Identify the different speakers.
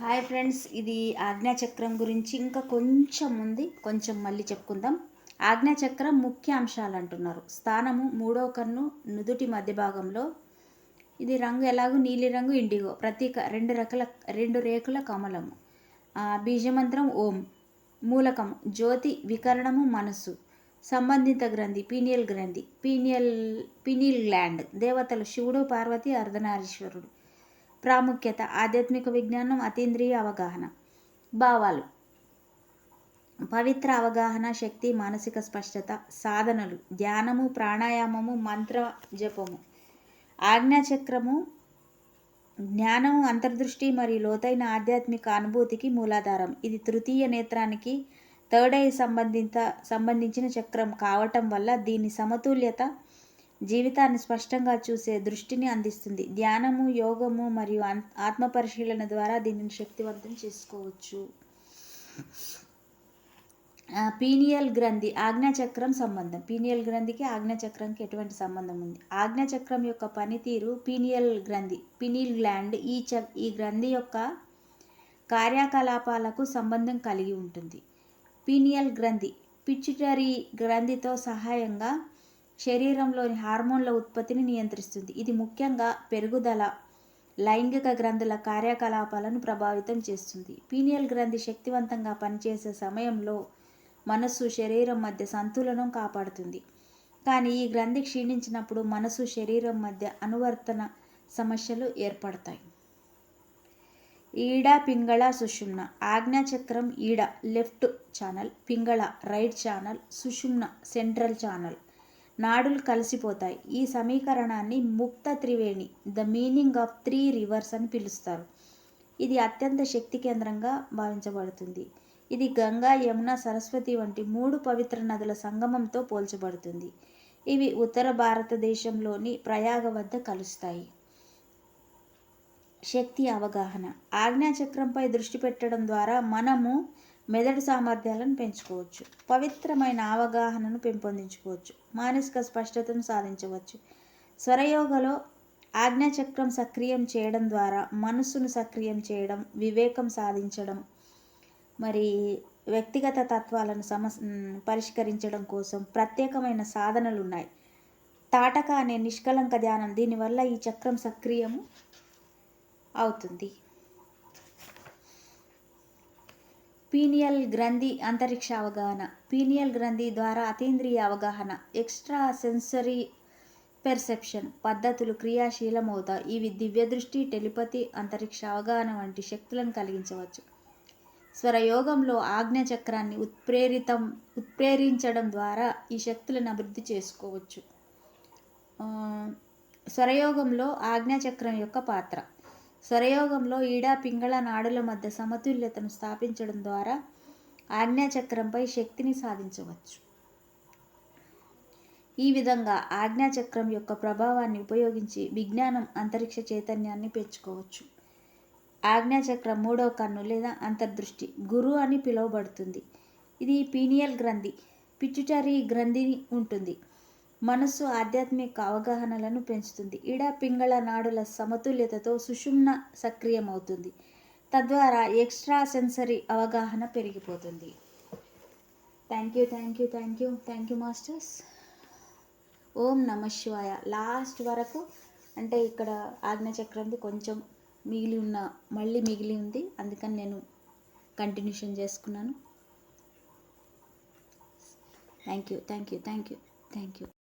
Speaker 1: Hi friends ఇది ఆజ్ఞాచక్రం గురించి ఇంకా కొంచెం ఉంది కొంచెం మళ్ళీ చెప్పుకుందాం. ఆజ్ఞాచక్రం ముఖ్య అంశాలు అంటున్నారు. స్థానము మూడో కన్ను నుదుటి మధ్య భాగంలో. ఇది రంగు ఎలాగో నీలిరంగు ఇండిగో. ప్రతీక రెండు రకాల రెండు రేకుల కమలము. బీజమంత్రం ఓం. మూలకం జ్యోతి వికరణము మనస్సు. సంబంధిత గ్రంథి పీనియల్ గ్రంథి. Pineal pineal gland. దేవతలు శివుడు పార్వతి అర్ధనారీశ్వరుడు. ప్రాముఖ్యత ఆధ్యాత్మిక విజ్ఞానం అతీంద్రియ అవగాహన. భావాలు. పవిత్ర అవగాహన శక్తి మానసిక స్పష్టత సాధనలు. ధ్యానము ప్రాణాయామము మంత్ర జపము. ఆజ్ఞాచక్రము జ్ఞానము అంతర్దృష్టి మరియు లోతైన ఆధ్యాత్మిక అనుభూతికి మూలాధారం. ఇది తృతీయ నేత్రానికి థర్డ్ ఐ సంబంధిత సంబంధించిన చక్రం కావటం వల్ల దీని సమతుల్యత జీవితాన్ని స్పష్టంగా చూసే దృష్టిని అందిస్తుంది. ధ్యానము యోగము మరియు ఆత్మ పరిశీలన ద్వారా దీనిని శక్తివంతం చేసుకోవచ్చు. పీనియల్ గ్రంథి ఆజ్ఞాచక్రం సంబంధం. పీనియల్ గ్రంథికి ఆజ్ఞాచక్రంకి ఎటువంటి సంబంధం ఉంది? ఆజ్ఞాచక్రం యొక్క పనితీరు పీనియల్ గ్రంథి పినిల్ గ్లాండ్ ఈ చ ఈ గ్రంథి యొక్క కార్యకలాపాలకు సంబంధం కలిగి ఉంటుంది. పీనియల్ గ్రంథి పిచ్యుటరీ గ్రంథితో సహాయంగా శరీరంలోని హార్మోన్ల ఉత్పత్తిని నియంత్రిస్తుంది. ఇది ముఖ్యంగా పెరుగుదల లైంగిక గ్రంథుల కార్యకలాపాలను ప్రభావితం చేస్తుంది. పీనియల్ గ్రంథి శక్తివంతంగా పనిచేసే సమయంలో మనస్సు శరీరం మధ్య సంతులనం కాపాడుతుంది. కానీ ఈ గ్రంథి క్షీణించినప్పుడు మనసు శరీరం మధ్య అనువర్తన సమస్యలు ఏర్పడతాయి. ఈడ పింగళ సుషుమ్న ఆజ్ఞాచక్రం Ida left channel Pingala right channel Sushumna central channel. నాడులు కలిసిపోతాయి. ఈ సమీకరణాన్ని Mukta Triveni the meaning of three rivers అని పిలుస్తారు. ఇది అత్యంత శక్తి కేంద్రంగా భావించబడుతుంది. ఇది గంగా యమున సరస్వతి వంటి మూడు పవిత్ర నదుల సంగమంతో పోల్చబడుతుంది. ఇవి ఉత్తర భారతదేశంలోని ప్రయాగ వద్ద కలుస్తాయి. శక్తి అవగాహన. ఆజ్ఞాచక్రంపై దృష్టి పెట్టడం ద్వారా మనము మెదడు సామర్థ్యాలను పెంచుకోవచ్చు. పవిత్రమైన అవగాహనను పెంపొందించుకోవచ్చు. మానసిక స్పష్టతను సాధించవచ్చు. స్వరయోగలో ఆజ్ఞాచక్రం సక్రియం చేయడం ద్వారా మనస్సును సక్రియం చేయడం వివేకం సాధించడం మరి వ్యక్తిగత తత్వాలను సమస్ పరిష్కరించడం కోసం ప్రత్యేకమైన సాధనలు ఉన్నాయి తాటక అనే నిష్కలంక ధ్యానం దీనివల్ల ఈ చక్రం సక్రియము అవుతుంది. పీనియల్ గ్రంథి అంతరిక్ష అవగాహన. పీనియల్ గ్రంథి ద్వారా అతీంద్రియ అవగాహన ఎక్స్ట్రా సెన్సరీ పెర్సెప్షన్ పద్ధతులు క్రియాశీలమవుతాయి ఇవి దివ్య దృష్టి టెలిపతి అంతరిక్ష అవగాహన వంటి శక్తులను కలిగించవచ్చు. స్వరయోగంలో ఆజ్ఞచక్రాన్ని ఉత్ప్రేరితం ఉత్ప్రేరించడం ద్వారా ఈ శక్తులను అభివృద్ధి చేసుకోవచ్చు. స్వరయోగంలో ఆజ్ఞాచక్రం యొక్క పాత్ర. స్వరయోగంలో ఈడా పింగళ నాడుల మధ్య సమతుల్యతను స్థాపించడం ద్వారా ఆజ్ఞాచక్రంపై శక్తిని సాధించవచ్చు. ఈ విధంగా ఆజ్ఞాచక్రం యొక్క ప్రభావాన్ని ఉపయోగించి విజ్ఞానం అంతరిక్ష చైతన్యాన్ని పెంచుకోవచ్చు. ఆజ్ఞాచక్రం మూడో కన్ను లేదా అంతర్దృష్టి గురు అని పిలువబడుతుంది. ఇది పీనియల్ గ్రంథి పిచ్యుటరీ గ్రంథి ఉంటుంది. మనస్సు ఆధ్యాత్మిక అవగాహనలను పెంచుతుంది. ఇడ పింగళ నాడుల సమతుల్యతతో సుషుమ్న సక్రియమవుతుంది. తద్వారా ఎక్స్ట్రా సెన్సరీ అవగాహన పెరిగిపోతుంది. Thank you thank you thank you thank you masters. ఓం నమ శివాయ. లాస్ట్ వరకు అంటే ఇక్కడ ఆజ్ఞచక్రంది కొంచెం మిగిలి ఉన్న మళ్ళీ మిగిలి ఉంది. అందుకని నేను కంటిన్యూషన్ చేసుకున్నాను. Thank you thank you thank you thank you.